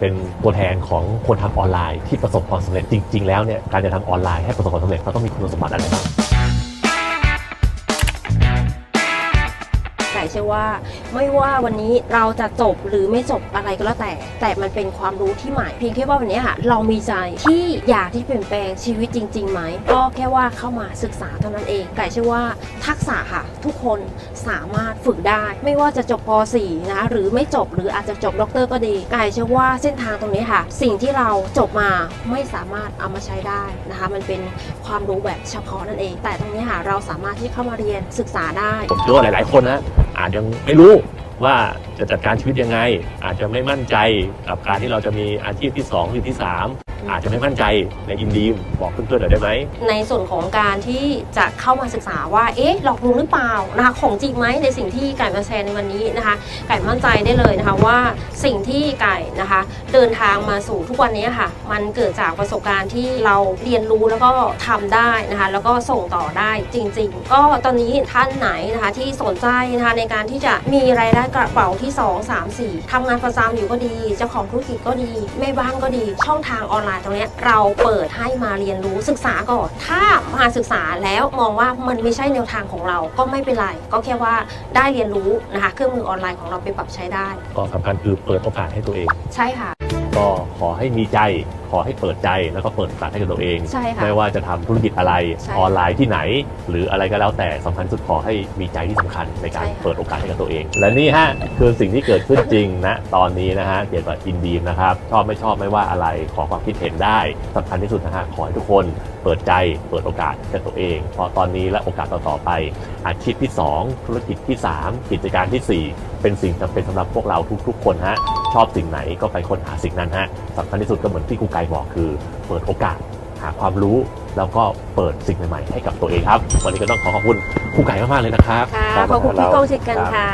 เป็นตัวแทนของคนทำออนไลน์ที่ประสบความสำเร็จจริง ๆ แล้วเนี่ยการจะทำออนไลน์ให้ประสบความสำเร็จเขาต้องมีคุณสมบัติอะไรบ้าง ไก่เชื่อว่า ไม่ว่าวันนี้เราจะจบหรือไม่จบอะไรก็แล้วแต่ แต่มันเป็นความรู้ที่ใหม่เพียงแค่ว่าวันนี้ค่ะ เรามีใจที่อยากที่เปลี่ยนแปลงชีวิตจริงๆไหมก็แค่ว่าเข้ามาศึกษาเท่านั้นเองไก่เชื่อว่าทักษะค่ะ ทุกคนสามารถฝึกได้ ไม่ว่าจะจบป .4 นะคะหรือไม่จบหรืออาจจะจบด็อกเตอร์ก็ดีไก่เชื่อว่าเส้นทางตรงนี้ค่ะ สิ่งที่เราจบมาไม่สามารถเอามาใช้ได้นะคะ มันเป็นความรู้แบบเฉพาะนั่นเอง แต่ตรงนี้ค่ะเราสามารถที่เข้ามาเรียนศึกษาได้ ผมเชื่อว่าหลาย ๆ คนนะอาจยังไม่รู้ว่าจะจัดการชีวิตยังไง อาจจะไม่มั่นใจกับการที่เราจะมีอาชีพที่2หรือที่3 อาจจะไม่มั่นใจในอินดีมบอกเพื่อนๆหน่อยได้ไหม ในส่วนของการที่จะเข้ามาศึกษาว่า เอ๊ะ หลอกลวงหรือเปล่านะคะ ของจริงไหมในสิ่งที่ไก่มาแชร์ในวันนี้นะคะ ไก่มั่นใจได้เลยนะคะว่าสิ่งที่ไก่นะคะ เดินทางมาสู่ทุกวันนี้ค่ะ มันเกิดจากประสบการณ์ที่เราเรียนรู้แล้วก็ทำได้นะคะ แล้วก็ส่งต่อได้จริง ๆ ก็ตอนนี้ท่านไหนนะคะที่สนใจนะคะในการที่จะมีรายได้กระเป๋าที่ 2 3 4ทำงานประจำอยู่ก็ดีเจ้าของธุรกิจก็ดีแม่บ้านก็ดี ช่องทางออนไลน์ตรงเนี้ยเราเปิดให้มาเรียนรู้ศึกษาก่อน ถ้ามาศึกษาแล้วมองว่ามันไม่ใช่แนวทางของเราก็ไม่เป็นไร ก็แค่ว่าได้เรียนรู้นะคะเครื่องมือออนไลน์ของเราไปปรับใช้ได้ ก็สำคัญคือเปิดโอกาสให้ตัวเอง ใช่ค่ะ ก็ขอให้มีใจขอให้เปิดใจแล้วก็เปิดโอกาสให้กับตัวเอง ใช่ค่ะไม่ว่าจะทำธุรกิจอะไรใช่ออนไลน์ที่ไหน หรืออะไรก็แล้วแต่สำคัญสุดขอให้มีใจที่สำคัญในการใช่ค่ะ เปิดโอกาสให้กับตัวเอง และนี่ฮะคือสิ่งที่เกิดขึ้นจริงนะตอนนี้นะฮะเกี่ยวกับอินดีมนะครับชอบไม่ชอบไม่ว่าอะไรขอความคิดเห็นได้สำคัญที่สุดนะฮะขอให้ทุกคนเปิดใจเปิดโอกาสให้กับตัวเองเพราะตอนนี้และโอกาสต่อๆไป อาชีพที่ 2 ธุรกิจที่ 3 กิจการทีสี่ 4 เป็นสิ่งจำเป็นสำหรับพวกเราทุกๆ คนฮะชอบสิ่งไหนก็ไปค้นหาสิ่งนั้นฮะสำคัญที่สุดก็เหมือนที่ครูไกายบอกคือเปิดโอกาสหาความรู้ แล้วก็เปิดสิ่งใหม่ๆให้กับตัวเองครับ วันนี้ก็ต้องขอขอบคุณครูไก่มากๆเลยนะครับ ค่ะขอบคุณพี่โก้เช่นกันค่ะ